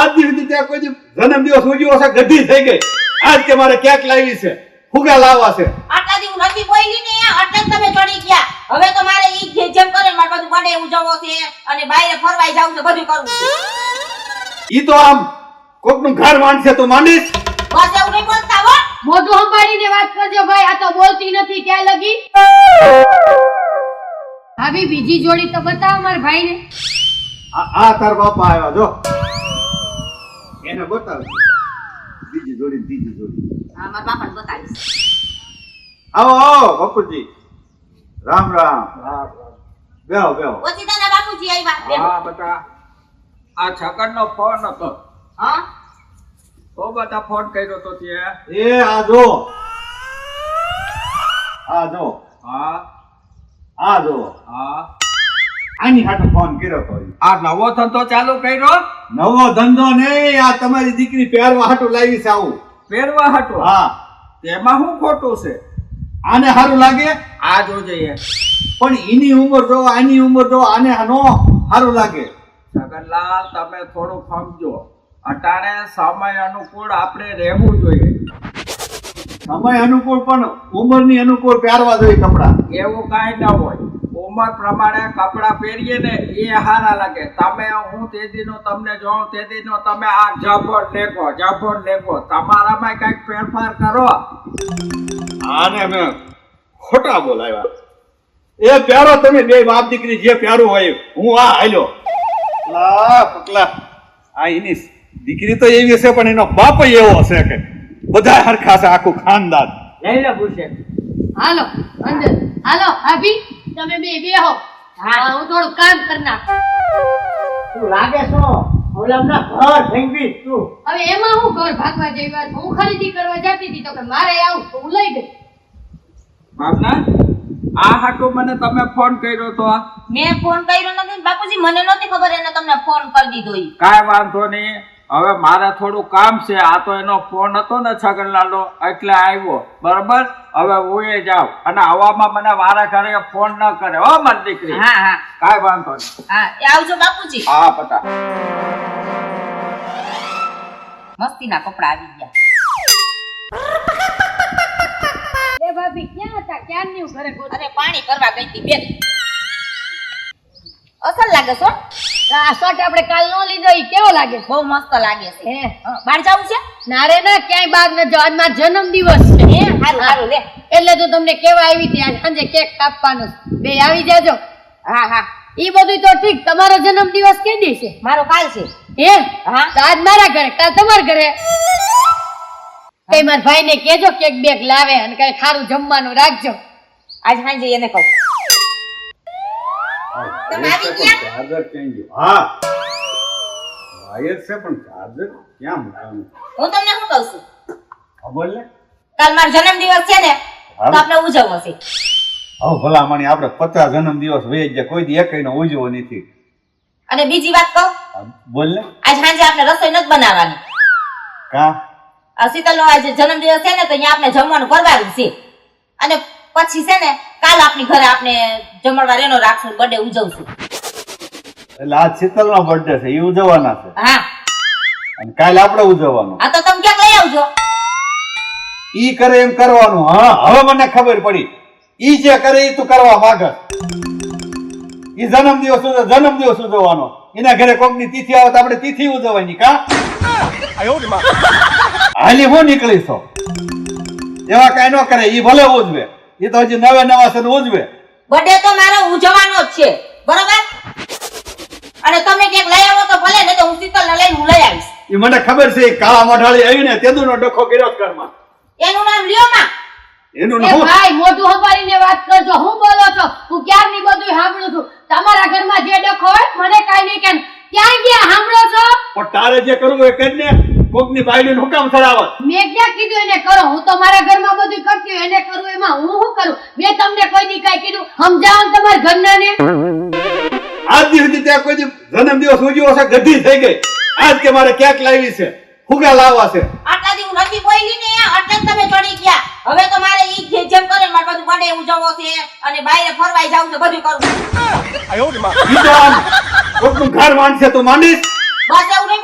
આજ દી સુધી ત્યાં કોઈ જન્મ દિવસ ઉજવ્યો હશે ગધી થઈ ગઈ. આજ કે મારે ક્યાંક લાવી છે? ફુગા લાવવા છે. આટલા દી હું નથી બોલી ને એટલે તમે ચડી ગયા. હવે તો મારે ઈ જે જેમ કરે મારે બધું બર્થડે ઉજવવો છે અને બહાર ફરવાય જાવ છે બધું કરવું છે. ઈ તો આમ કોકનું ઘર માંડશે તો માંડીશ બસ એવું નહીં બોલતા હો. મોઢું સંભાળીને વાત કરજો ભાઈ આ તો બોલતી નથી ક્યાં લગી? આવી બીજી જોડી તો બતાવો મારા ભાઈને. આ આ તાર બાપા આવ્યા જો. એને બતાવ. બીજી જોડી ત્રીજી જોડી. હા મારા બાપાને બતાવીશ. આવો આવો બાપુજી. રામ રામ. બેહો બેહો. ઓછી તને બાપુજી આવ્યા. હા બેટા આ છગનનો ફોન હતો. હા? તો ફોન કર્યો તો તે. એ આ જો. આ જો. હા. આ જો. હા. આની સાથે ફોન કર્યો તો. આ નવો ધંધો ચાલુ કર્યો? નવો ધંધો નહીં આ તમારી દીકરી પહેરવા હાટુ લાવી છે આવું. પહેરવા હાટું હા. તેમાં શું ખોટું છે? આને સારું લાગે? આ જોજે પણ એની ઉંમર જો આની ઉંમર જો આને નો સારું લાગે. છગનલાલ તમે થોડું સમજો. અટાણે સમય અનુકૂળ આપણે રહેવું જોઈએ. સમય અનુકૂળ પણ ઉંમરની અનુકૂળ પહેરવા જોઈએ કપડાં. એવું કાંઈ ન હોય. ઉંમર પ્રમાણે કપડાં પહેરીએ ને એ હારા લાગે. તમે હું તે દીનો તમને જોઉં તે દીનો તમે આ જબર લેખો જબર લેખો તમારામાં કંઈક ફેરફાર કરો. આને મેં ખોટા બોલાવ્યા. એ પ્યારો તમે બે બાપ દીકરી જે પ્યારું હોય હું આ હાલ્યો. લા પકલા. આ એની દીકરી તો એવી છે પણ એનો બાપ એવો હશે કે બધા હરખા છે આખું ખાનદાન. લઈ લે ભૂષે હાલો અંદર. હાલો ભાભી. તમે બે બેહો હા. હું. થોડું કામ કરી નાખું. તું લાગે છો? ઓલામના ઘર ભેંગવી તું હવે એમાં હું ઘર ભાગવા જેવી વાત? હું ખરીદી કરવા જતી હતી તો કે મારે આવું તો હું લઈ ગઈ. ભાવના આ હાટુ મને તમે ફોન કર્યો તો મેં ફોન કર્યો નથી બાપુજી મને નહોતી ખબર એને તમને ફોન કરી દીધો ઈ. કાંઈ વાંધો નહીં. હવે મારે થોડું કામ છે. આ તો એનો ફોન હતો ને છગનલાલનો એટલે આવ્યો. બરાબર? હવે હું એ જાઉં. અને આવામાં મને વારા ઘરે ફોન ન કરે. હો મારી દીકરી. હા હા. કાંઈ વાંધો નહીં. હા એ આવજો બાપુજી. હા પતા મસ્તીના કપડા આવી ગયા. એ ભાભી ક્યાં હતા? ક્યારની હું ઘરે ગોતી? અરે પાણી કરવા ગઈ હતી બેન. અસલ લાગે છો આ શર્ટ આપણે કાલ નો લીધો ઈ કેવો લાગે? છે? બહુ મસ્ત લાગે છે. હે? હા, બહાર જવું છે? ના રે ના ક્યાંય બાગ ન જાવ આજ મારો જન્મદિવસ છે. હે? હારું હારું લે. એટલે તો તમને કેવા આવી હતી આજ સાંજે કેક કાપવાનો છે. બે આવી જાજો. હા હા. ઈ બધું તો ઠીક. તમારો જન્મદિવસ કે દી છે? મારો કાલ છે. હે? હા. તો આજ મારા ઘરે કાલ તમારા ઘરે. કઈ મારા ભાઈને કેજો કેક બેક લાવે અને કઈ ખારું જમવાનું રાખજો. આજ સાંજે એને કહું? ચાર્જર ક્યાં ગયું? હા. વાયર છે પણ ચાર્જર ક્યાં મૂકવાનું? હું તમને શું કહું છું? ખબર ને કાલ મારો જન્મદિવસ છે ને તો આપણે ઉજવવો છે. હવે ભલામણી આપણે પચાસ જન્મ દિવસ વહી ગયા કોઈ દી એકય નો ઉજવો નથી. અને બીજી વાત કહું બોલ ને. આજ સાંજે આપણે રસોઈ નથી બનાવવાની. કા? આ શીતલનો આજે જન્મદિવસ છે ને તો અહીંયા આપણે જમવાનું કરવાનું છે. અને પછી છે ને કાલ આપણી ઘરે આપણે જમણવાર એનો રાખશું બર્થડે ઉજવશું. એટલે આજ શીતલ નો બર્થડે છે એ ઉજવવાના છે? હા. અને કાલે આપણે ઉજવવાનું? આ તો તમે ક્યાંક લઈ આવજો? ઈ કરે એમ કરવાનું. હા હવે મને ખબર પડી. ઈ જે કરે ઈ તું કરવા માંગે ઈ જન્મ દિવસ જન્મ દિવસ ઉજવવાનો. એના ઘરે કોકની તિથિ આવે તો આપણે તિથિ ઉજવવાની કા? હાલી હું નીકળીશો. એવા કઈ ન કરે ઈ ભલે ઉજવે. ઈ તો હજી નવે નવા છે ને ઉજવે. બર્થડે તો મારો ઉજવાનો જ છે. બરોબર? અને તમે ક્યાંક લઈ આવો તો ભલે ને તો હું શીતલને લઈને હું લઈ આવીશ. એ મને ખબર છે કાળા મોઢાળી તેદુ નો ડખો કર્યો ઘરમાં. એનું નામ લ્યો માં. એનું નામ ભાઈ મોઢું સંભાળીને વાત કરજો. હું બોલો છો? હું ક્યારની બધું સાંભળું છું? તમારા ઘરમાં જે ડખો હોય મને કાઈ નહીં કેમ. ક્યાં ગયા સાંભળો છો? પણ તારે જે કરવું એ કરીને કોકની બાયડી નું કામ સડાવત મેં ક્યાં કીધું એને કરો? હું તો મારા ઘરમાં બધું કરતી એને કરું એમાં. હું શું કરું? મેં તમને કોઈ દી કાંઈ કીધું? સમજાવો તમારા તમારા ઘરનાને. આજ દી સુધી ત્યાં કોઈ જન્મ દિવસ ઉજવ્યો છે ગધી થઈ ગઈ. આજ કે મારે ક્યાંક લાવી છે? ફુગા લાવવા છે. આટલા દી હું નથી બોલી ને એટલે તમે ચડી ગયા. હવે તો મારે ઈ જે જેમ કરે મારે બધું બર્થડે ઉજવવો છે અને બહાર ફરવાઈ જાવ છે બધું કરવું છે. ઈ તો આમ કોકનું ઘર માંડશે તો માંડીશ. બસ એવું નહીં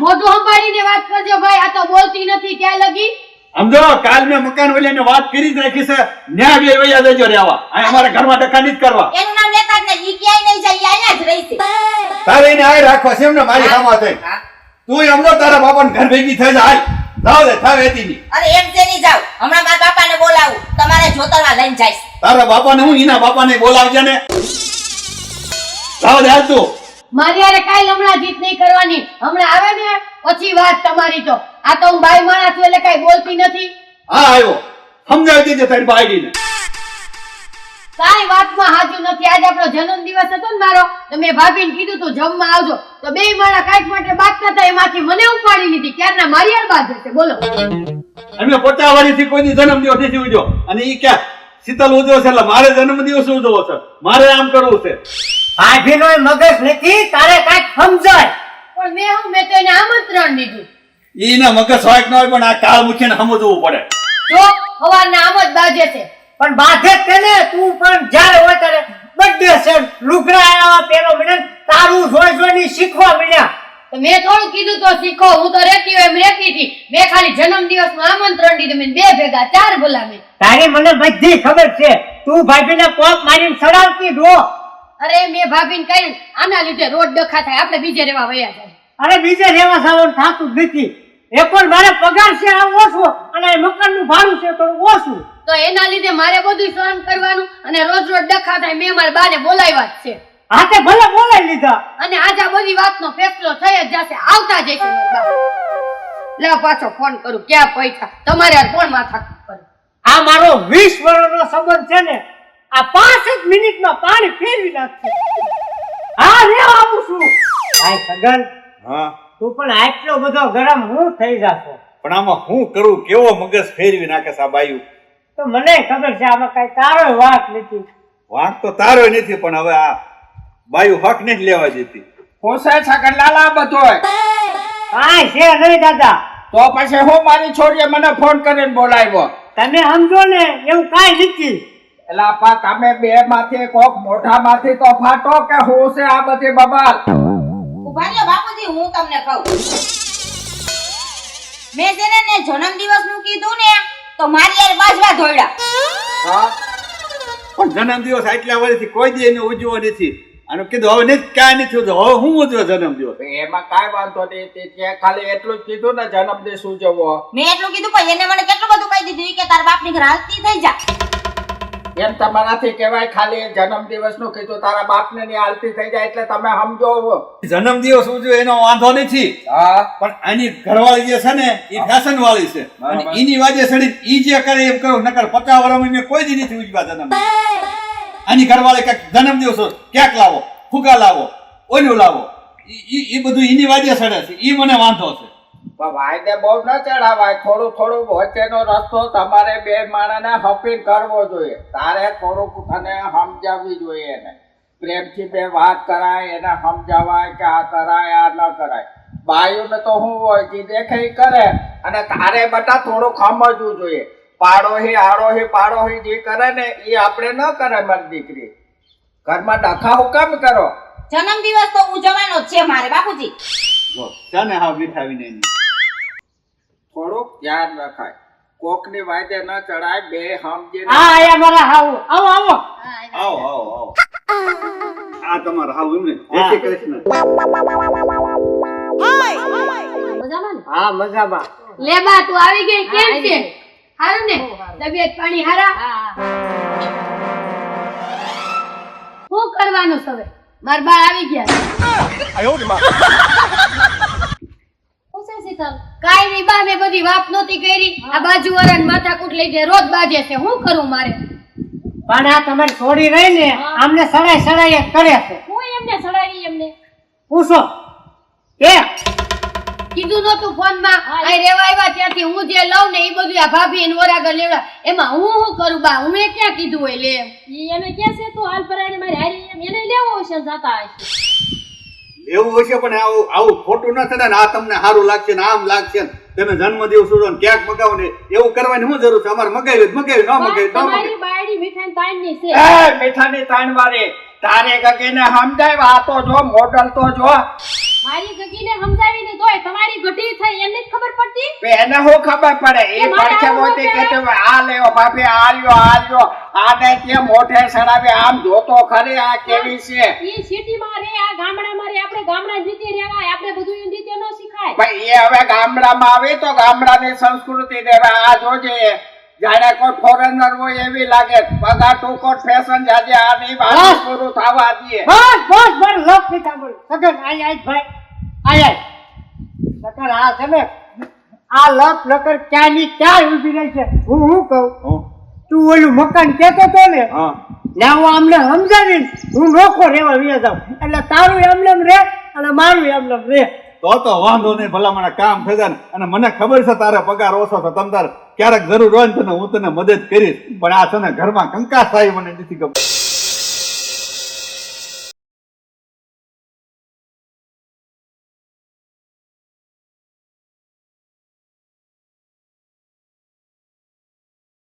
બોલતા આ તો બોલતી નથી ક્યાં લગી? સમજો કાલ મેં મકાન વાળાને વાત કરી જ રાખી છે. ન્યા બે વૈયા દેજો રેવા આ અમારા ઘરમાં ટકા નથી કરવા. એનું નામ લેતા ને ઈ ક્યાંય નહીં જાય અહીંયા જ રહેશે. તારે એને આય રાખવા છે એમને મારી સામા થઈ તું સમજો તારા બાપાને ઘર ભેગી થઈ જાય. જાવ દે થાવ એતી ની અરે એમ છે નહીં જાવ હમણાં મારા બાપાને બોલાવું. તમારે જોતરવા લઈને જઈશ. તારા બાપાને હું એના બાપાને બોલાવજે ને. જાવ દે હાલ તું. મારી હારે કઈ હમણાં જીત નહીં કરવાની. હમણાં આવે ને પછી વાત તમારી તો. આ તો હું બાઈ માણસ છું એટલે કઈ બોલતી નથી. હા આવ્યો. સમજાવી દેજે તારી બાયડીને. કાંઈ વાતમાં હાજુ નથી. આજે આપણો જન્મદિવસ હતો ને મારો તો મેં ભાભીને કીધું તું જમવા આવજો. તો બે માણા કાંઈક માટે બાકતા હતા એમાંથી મને ઉપાડી લીધી. ક્યારના? મારી યાર બાદ હશે બોલો. અમે પચાસ વર્ષથી કોઈ જન્મ દિવસ નથી ઉજવ્યો. અને ઈ ક્યાં? શીતલ ઉજવો છે એટલે મારે જન્મ દિવસ ઉજવો છે. મારે આમ કરવું છે. ભાભીનો મગજ નથી તારે કાંઈક સમજાય. પણ મેં હું મેં તો એને આમંત્રણ દીધું. ઈને મગજ હોય કે ન હોય પણ આ કાળ મૂકીને સમજવું પડે. જો સવારના આમ જ બાજે છે. પણ બાધે તેને તું પણ જ્યારે હોય ત્યારે બર્થડે છે લુગડા આવા પેલો મને તારું જોઈ જોઈને શીખવા મળ્યા. તો મેં થોડું કીધું તો શીખો હું તો રેતી હોય એમ રેતી હતી. મેં ખાલી જન્મ દિવસનું આમંત્રણ દીધું મેં બે ભેગા ચાર બોલાવે તારી મને બધી ખબર છે. તું ભાભીને પોપ મારીને સડાવતી રો અરે મેં ભાભીને કહ્યું આના લીધે રોડ ડખા થાય આપણે બીજે રહેવા વયા જાય. અરે બીજે રહેવા સાવન થતું જ નથી. એ પણ મારે પગાર છે આ ઓછો અને મકાનનું ભાડું છે થોડું ઓછું. તો એના લીધે મારે બધું સહન કરવાનું અને રોજ રોજ ડખા થાય મેં મારા બાને બોલાવ્યા જ છે. હાથે ભલે બોલાવી લીધા. અને આજે બધી વાતનો ફેસલો થઈ જ જશે આવતા જશે મારા બા. લે પાછો ફોન કરું ક્યાં પૈસા? તમારે કોણ માથા કરું આ મારો વીસ વર્ષનો સંબંધ છે ને આ પાંચ જ મિનિટમાં પાણી ફેરવી નાખશે હા રે આવું છું. ભાઈ સગન હા. તું પણ આટલો બધો ગરમ હું થઈ જાશો? પણ આમાં હું કરું? કેવો મગજ ફેરવી નાખે આ બાયું? તો મને ખબર છે આમાં કઈ તારો વાત નથી. વાંક તો તારો નથી પણ હવે આ બાયુ હક નહીં લેવા દેતી. છાકર લાલા બધોય કાંઈ છે નહીં દાદા. તો પછી હું મારી છોડીએ મને ફોન કરીને બોલાવ્યો? તમે સમજો ને એવું કાંઈ નથી. એલા આપા તમે બે માંથી કોક મોઢા માંથી તો ફાટો કે હું છે આ બધી બબાલ? ઊભા રહ્યો બાપુજી હું તમને કહું. મેં જેને ને જન્મદિવસનું કીધું ને તો મારી યાર બાજવા ધોયડા. હા? પણ જન્મદિવસ આટલા વર્ષથી કોઈ દી એને ઉજવો નથી. અને કીધું હવે નથી કાંઈ નથી ઉજવો. હવે હું ઉજવો જન્મદિવસ એમાં કાંઈ વાંધો નહીં તે તે ખાલી એટલું જ કીધું ને જન્મદિવસ ઉજવો મેં એટલું કીધું પણ એને મને કેટલું બધું કહી દીધું? કે તાર બાપની ઘર હાલતી થઈ જા. એમ તમારાથી કહેવાય ખાલી જન્મદિવસનું કીધું તારા બાપને ની આલતી થઈ જાય એટલે તમે સમજો જન્મદિવસ ઉજવે એનો વાંધો નથી. હા. પણ આની ઘરવાળી જે છે ને એ ફેશન વાળી છે. અને એની વાજે સડી ઈ જે કરે એમ કહ્યું નકર પચાસ વર્ષમાં મેં કોઈ દી નથી ઉજવા જન્મ. આની ઘરવાળી ક્યાંક જન્મદિવસ ક્યાંક લાવો ફુગા લાવો ઓલું લાવો. ઈ બધું એની વાજે સડે છે. એ મને વાંધો છે. વાયદે બહુ ન ચડાવાય થોડું થોડું વચ્ચેનો રસ્તો તમારે બે માણસને હપીને કરવો જોઈએ. તારે થોડુંક તને સમજાવવી જોઈએ એને. પ્રેમથી બે વાત કરાય એને સમજાવાય કે આ કરાય આ ન કરાય. બાયુને તો હું હોય જે દેખે કરે. અને તારે બટા થોડુંક સમજવું જોઈએ. પાડોહી આડોહી પાડોહી જે કરે ને એ આપણે ન કરે મારી દીકરી. ઘરમાં ડખા હુકમ કરો. જન્મદિવસ તો ઉજવવાનો છે મારે બાપુજી. જો છે ને હા મીઠાવીને એની? થોડુંક ધ્યાન રખાય. કોકની વાયદે ન ચડાય બે સમજે હા આયા મારા હાવ આવો આવો. આવો આવો આવો. આ તમારા હાવ એમને. જય શ્રી કૃષ્ણ. ને? હા મજામાં. લે બા તું આવી ગઈ. કેમ છે? હારું ને? તબિયત પાણી હારા? શું કરવાનું સવે હવે? માર બા આવી ગયા. કાઈ નહીં બા મેં બધી વાત નહોતી કરી. આ બાજુ વાળાને માથાકૂટ લઈ જાય રોજ બાજે છે. હું કરું મારે? પણ આ તમારી છોડી રહી ને આમને સડાઈ સડાઈ કરે છે. હું એમને સડાવી એમને? પૂછો. કે કીધું નતું ફોનમાં આ રેવા આવ્યા ત્યાંથી હું જે લઉં ને એ બધું આ ભાભી ને વરાગર લેવડા એમાં હું શું કરું બા? હું ક્યાં કીધું હોય લે એને કે છે તું હાલ પરાણે મારી હારી એમ એને લેવો હશે જાતા હશે. એવું હશે પણ આવું આવું ખોટું ન થાય ને આ તમને સારું લાગશે ને આમ લાગશે ને. તમે જન્મદિવસ ઉજવો ને ક્યાંક મગાવો ને એવું કરવાની શું જરૂર છે? અમારે મગાવી મગાવી ન મગાવી ન મગાવી બાયડી મીઠાઈ તાણની છે. મીઠાની તાણ વાળી. તારે ગગીને સમજાય આ તો જો મોડલ તો જો. મારી ગગીને સમજાવીને તોય તમારી ગઢી થઈ એને ખબર પડતી? એને હું ખબર પડે? એ એ પડખે મોતી ન કહેતો આ લેવો બાપે આ લ્યો આ લ્યો. આને કે મોઢે સડાવે આમ જોતો ખરે આ કેવી છે? ઈ સિટીમાં રે આ ગામડામાં રે આપણે ગામડા જીતે રહેવાય આપણે બધું ઈ રીતે ન શીખાય. ભાઈ એ હવે ગામડામાં આવે તો ગામડાની સંસ્કૃતિ દેવા આ જોજે. જાણે કોઈ ફોરેનર હોય એવી લાગે બધા ટૂંકો ફેશન જાજે આ વાત બસ. પૂરું થવા દે બસ બસ બસ લોક નહીં સાંભળ સગન આય આય ભાઈ. આય આય. નકર આ છે ને આ લપ ક્યાં ક્યાંની ક્યાં ઊભી રહી છે? હું હું કહું? હં, તું ઓલું મકાન કેતો તો ને? હા. ને હું અમને સમજાવીશ. હું નોખો રેવા વિયા જાઉં. એટલે તારું એમને એમ રે અને મારું એમને રે. તો તો વાંધો નહીં ભલા મને કામ થઈ જાય અને મને ખબર છે તારે પગાર ઓછો છે, તમ તાર ક્યારેક જરૂર હોય ને તને હું તને મદદ કરીશ. પણ આ છે ને ઘરમાં કંકાસ થાય મને નથી ખબર